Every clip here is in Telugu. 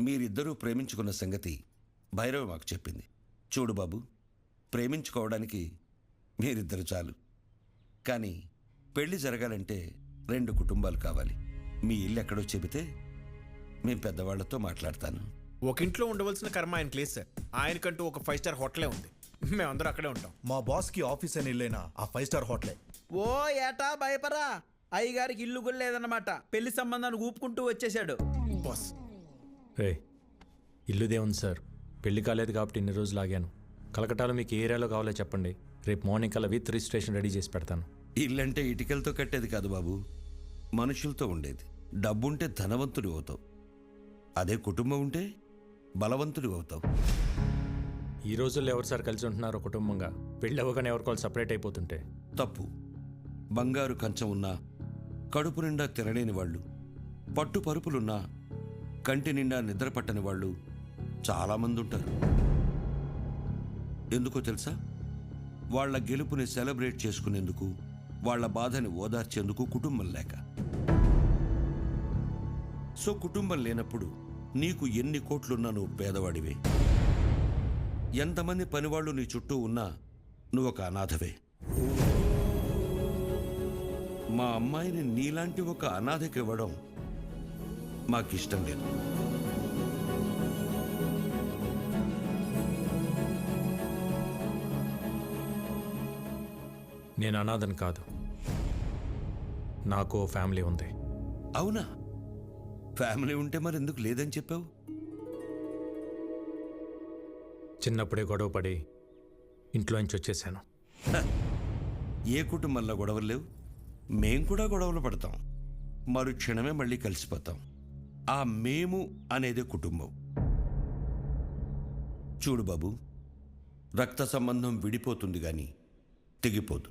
మీరిద్దరూ ప్రేమించుకున్న సంగతి భైరవ మాకు చెప్పింది. చూడు బాబు ప్రేమించుకోవడానికి మీరిద్దరు చాలు. కానీ పెళ్ళి జరగాలంటే రెండు కుటుంబాలు కావాలి. మీ ఇల్లు ఎక్కడో చెబితే మేము పెద్దవాళ్ళతో మాట్లాడతాను. ఒక ఇంట్లో ఉండవలసిన కర్మ ఆయన ప్లేస్ సార్. ఆయనకంటూ ఒక ఫైవ్ స్టార్ హోటలే ఉంది. మేమందరం అక్కడే ఉంటాం. మా బాస్కి ఆఫీస్ అని వెళ్ళైనా ఆ ఫైవ్ స్టార్ హోటలే. ఓ ఏటా భయపరా? అయ్యగారికి ఇల్లు కూడా లేదన్నమాట. పెళ్ళి సంబంధాన్ని ఊపుకుంటూ వచ్చేసాడు బాస్ రే ఇల్లుదే ఉంది సార్. పెళ్ళి కాలేదు కాబట్టి ఇన్ని రోజులు ఆగాను. కలకటాలో మీకు ఏ ఏరియాలో కావాలో చెప్పండి. రేపు మార్నింగ్ కల్లా విత్ రిజిస్ట్రేషన్ రెడీ చేసి పెడతాను. ఇల్లంటే ఇటుకలతో కట్టేది కాదు బాబు. మనుషులతో ఉండేది. డబ్బుంటే ధనవంతుడి అవుతావు. అదే కుటుంబం ఉంటే బలవంతుడి అవుతావు. ఈ రోజుల్లో ఎవరు సార్ కలిసి ఉంటున్నారో కుటుంబంగా? పెళ్ళి అవ్వగానే ఎవరికోవాలి సపరేట్ అయిపోతుంటే. తప్పు. బంగారు కంచం ఉన్నా కడుపు నిండా తినలేని వాళ్ళు పట్టు పరుపులున్నా కంటి నిండా నిద్ర పట్టని వాళ్ళు చాలామంది ఉంటారు ఎందుకో తెలుసా? వాళ్ళ గెలుపుని సెలబ్రేట్ చేసుకునేందుకు వాళ్ళ బాధని ఓదార్చేందుకు కుటుంబం లేక. సో కుటుంబం లేనప్పుడు నీకు ఎన్ని కోట్లున్నా నువ్వు పేదవాడివే. ఎంతమంది పనివాళ్ళు నీ చుట్టూ ఉన్నా నువ్వు ఒక అనాథవే. మా అమ్మాయిని నీలాంటి ఒక అనాథకి ఇవ్వడం మాకిష్టం లేదు. నేను అనాథని కాదు. నాకు ఫ్యామిలీ ఉంది. అవునా? ఫ్యామిలీ ఉంటే మరి ఎందుకు లేదని చెప్పావు? చిన్నప్పుడే గొడవ పడి ఇంట్లోంచి వచ్చేసాను ఏ కుటుంబంలో గొడవలు లేవు? మేం కూడా గొడవలు పడతాం. మరు క్షణమే మళ్ళీ కలిసిపోతాం. ఆ మేము అనేది కుటుంబం. చూడు బాబు రక్త సంబంధం విడిపోతుంది కానీ తెగిపోదు.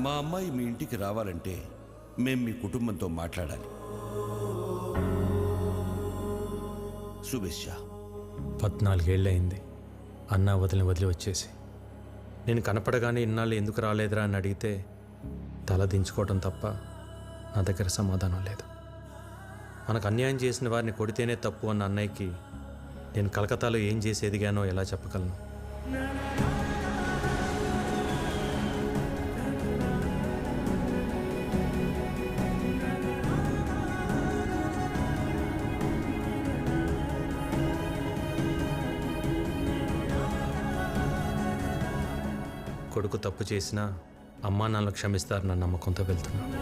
మా అమ్మాయి మీ ఇంటికి రావాలంటే మేం మీ కుటుంబంతో మాట్లాడాలి. శుభేచ్ఛ. పద్నాలుగేళ్ళయింది. అన్న వదిలిని వదిలి వచ్చేసి. నేను కనపడగానే ఇన్నాళ్ళు ఎందుకు రాలేదురా అని అడిగితే తల దించుకోవటం తప్ప నా దగ్గర సమాధానం లేదు. మనకు అన్యాయం చేసిన వారిని కొడితేనే తప్పు అన్న అన్నయ్యకి నేను కలకత్తాలో ఏం చేసి ఎదిగానో ఎలా చెప్పగలను? కొడుకు తప్పు చేసినా అమ్మా నాన్నలు క్షమిస్తారన్న నమ్మకంతో వెళ్తున్నాను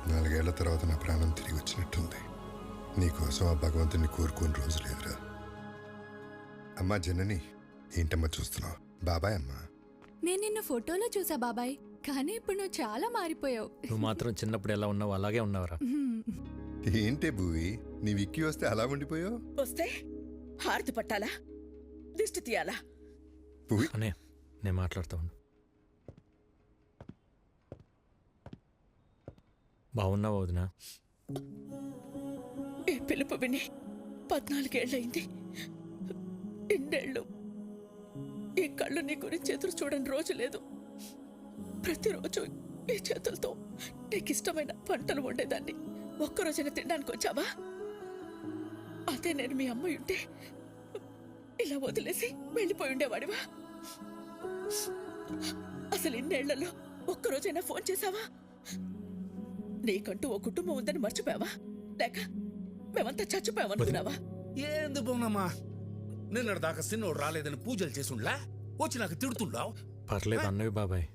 పద్నాలుగేళ్ళ తర్వాత నా ప్రాణం తిరిగి వచ్చినట్టుంది. నీకోసం ఆ భగవంతుని కోరుకోని రోజు లేదురా. అమ్మా జనని ఏంటమ్మా చూస్తున్నావు? బాబాయ్ అమ్మా. నేను నిన్ను ఫోటోలో చూసా బాబాయ్ కానీ ఇప్పుడు నువ్వు చాలా మారిపోయావు. నువ్వు మాత్రం చిన్నప్పుడు ఎలా ఉన్నావు అలాగే ఉన్నావురా. ఏంటే భూవి నీ విక్కి వస్తే అలా ఉండిపోయావు? వస్తే హారతి పట్టాలా? దిష్టి తీయాలా? భూవి? అనే నేను మాట్లాడుతూ ఉండు. బాగున్నావు వదినా? ఏ పిలుపు విని పద్నాలుగేళ్ళయింది. ఇన్నేళ్ళు ఈ కళ్ళు నీ గురించి ఎదురు చూడని రోజు లేదు. ప్రతిరోజు ఈ చేతులతో నీకు ఇష్టమైన వంటలు వండేదాన్ని. ఒక్కరోజైనా తినడానికి వచ్చావా? అదే నేను మీ అమ్మ ఉంటే ఇలా వదిలేసి వెళ్ళిపోయి ఉండేవాడివా? అసలు ఇన్నేళ్ళలో ఒక్కరోజైనా ఫోన్ చేశావా? నీకంటూ ఓ కుటుంబం ఉందని మర్చిపోయావా? లేక మేమంతా చచ్చిపోయామనుకున్నావా? ఏంది బోనమ్మా నిన్నటి దాకా సిన్నోడు రాలేదని పూజలు చేసుండ్లా? వచ్చి నాకు తిడుతుండావు పర్లేదు అన్నవి బాబాయ్.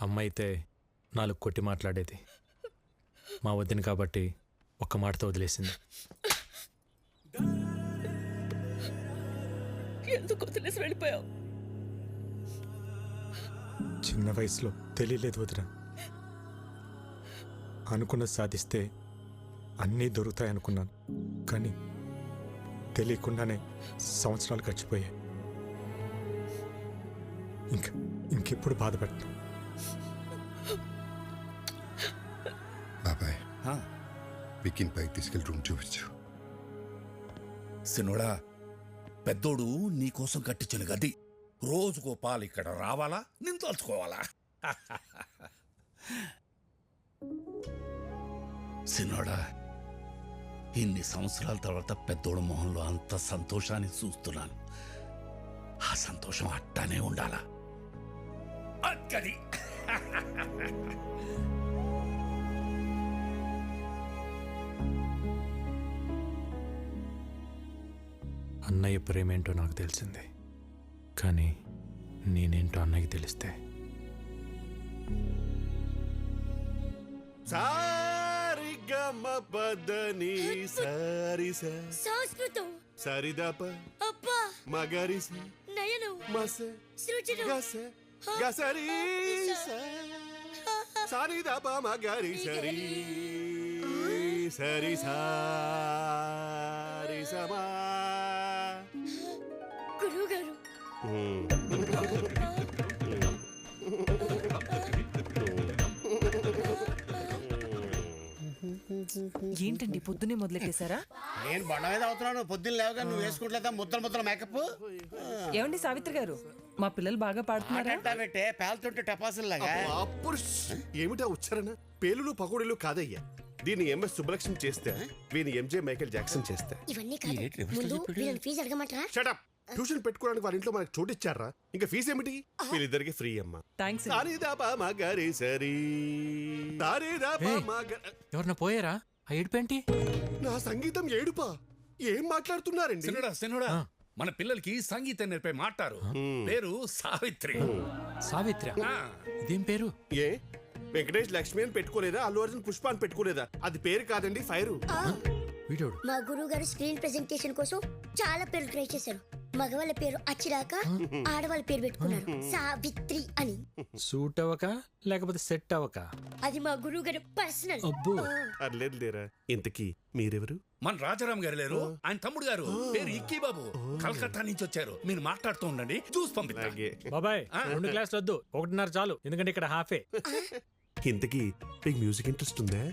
అమ్మ అయితే నాలుగు కొట్టి మాట్లాడేది. మా వదిన కాబట్టి ఒక్క మాటతో వదిలేసింది. ఎందుకు వదిలేసి వెళ్ళిపోయావు? చిన్న వయసులో తెలియలేదు వదిన. అనుకున్నది సాధిస్తే అన్నీ దొరుకుతాయి అనుకున్నాను కానీ తెలియకుండానే సంవత్సరాలు గడిచిపోయాయి. ఇంకా ఇంకెప్పుడు బాధపడతాను బాబాయ్. విక్కిని పైకి తీసుకెళ్ళి రూమ్ చూపించు. సిన్నోడా పెద్దోడు నీకోసం కట్టించిన గది రోజుకో పాలు ఇక్కడ రావాలా? నేను సిన్నోడా ఇన్ని సంవత్సరాల తర్వాత పెద్దోడు మొహంలో అంత సంతోషాన్ని చూస్తున్నాను. ఆ సంతోషం అట్టానే ఉండాలా? అక్కడి అన్నయ్య ప్రేమేంటో నాకు తెలిసింది. కానీ నేనేంటో అన్నయ్యకి తెలిస్తే. సారిగమ పదని సారి సంస్కృతం. సరిదప. అబ్బా మగరి నయనం. మస. సృజనం. గస. గసరి సరిదప మగరి సరి సరి సారి సమా గురువు ఏంటండి? పొద్దునే మొదలెట్టేశారా? నేను బండ మీద అవుతున్నాను. పొద్దున్న లేవగా నువ్వు వేసుకుంటలేదా? ముద్దల ముద్దల మేకప్? ఏమండి సావిత్రి గారు? మా పిల్లలు బాగా పాడుతున్నారా? పెట్టే పేలుతుంటే టపాసుల్లాగా? అప్పుడు ఏమిటా ఉచ్చారణ? పేలులు పకోడీలు కాదయ్యా. దీన్ని ఎంఎస్ సుబ్బలక్ష్మి చేస్తే వీని ఎంజే మైకేల్ జాక్సన్ చేస్తే. ఇవన్నీ కాదు. ముందు వీళ్ళని ఫీజు అడగమంటారా? షటప్ ట్యూషన్ పెట్టుకోవడానికి వాళ్ళ ఇంట్లో మనకు చోటు ఇచ్చారా? ఇంకా ఫీజు ఏమిటి? వీళ్ళిద్దరికి ఫ్రీ అమ్మా. థ్యాంక్స్ ఎవరన్నా పోయారా? ఏడుపేంటి? నా సంగీతం ఏడుపా. ఏం మాట్లాడుతున్నారండి? సిన్నోడా సిన్నోడా ఆ. మన పిల్లలకి సంగీతం నేర్పే మాటారు పేరు సావిత్రి. సావిత్ర ఆ. ఇదేం పేరు? ఏ? వెంకటేష్ లక్ష్మి అని పెట్టుకోలేదా? అల్లు అర్జున్ పుష్ప అని పెట్టుకోలేదా? అది పేరు కాదండి ఫైరు. వీడోడు మా గురువు గారు స్క్రీన్ ప్రెజెంటేషన్ కోసం చాలా పేర్లు ట్రై చేశారు. మగవాళ్ళ పేరు అచ్చిరాక ఆడవాళ్ళ పేరు పెట్టుకున్నారు. సావిత్రి అని. సూట్ అవ్వక లేకపోతే సెట్ అవ్వక? అది మా గురువు గారు పర్సనల్. అబ్బో. అర్లేదు లేరా? ఇంతకీ మీరెవరు? మన రాజారాం గారు లేరు. ఆయన తమ్ముడు గారు. పేరు ఇక్కీ బాబు కలకత్తా నుంచి వచ్చారు. మీరు మాట్లాడుతూ ఉండండి. చూసి పంపిస్తా. అలాగే. బాబాయ్ రెండు గ్లాసులు వద్దు. ఒకటిన్నర చాలు. ఎందుకంటే ఇక్కడ హాఫే. ఇంతకీ మీకు మ్యూజిక్ ఇంట్రెస్ట్ ఉందా?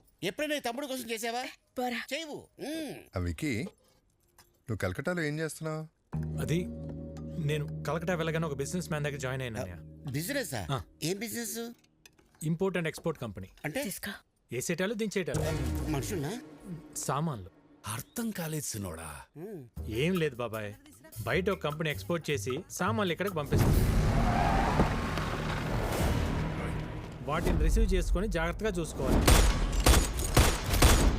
ఎప్పుడైనా తమ్ముడు కోసం చేసావా? పరా. చేయవు. మ్మ్. ఆ వికీ నువ్వు కలకటాలో ఏం చేస్తున్నావు? అది నేను కలకటా వెళ్ళగానే ఒక బిజినెస్ మ్యాన్ దగ్గర జాయిన్ అయినా బిజినెసా. ఏం business import and export company అంటే? వేసేటాలు దించేటాలు మనుషుల్నా? సామాన్లు. అర్థం కాలేదు సినోడా. ఏం లేదు బాబాయ్. బయట ఒక కంపెనీ ఎక్స్పోర్ట్ చేసి సామాన్లు ఇక్కడికి పంపిస్తుంది వాటిని రిసీవ్ చేసుకొని జాగ్రత్తగా చూసుకోవాలి.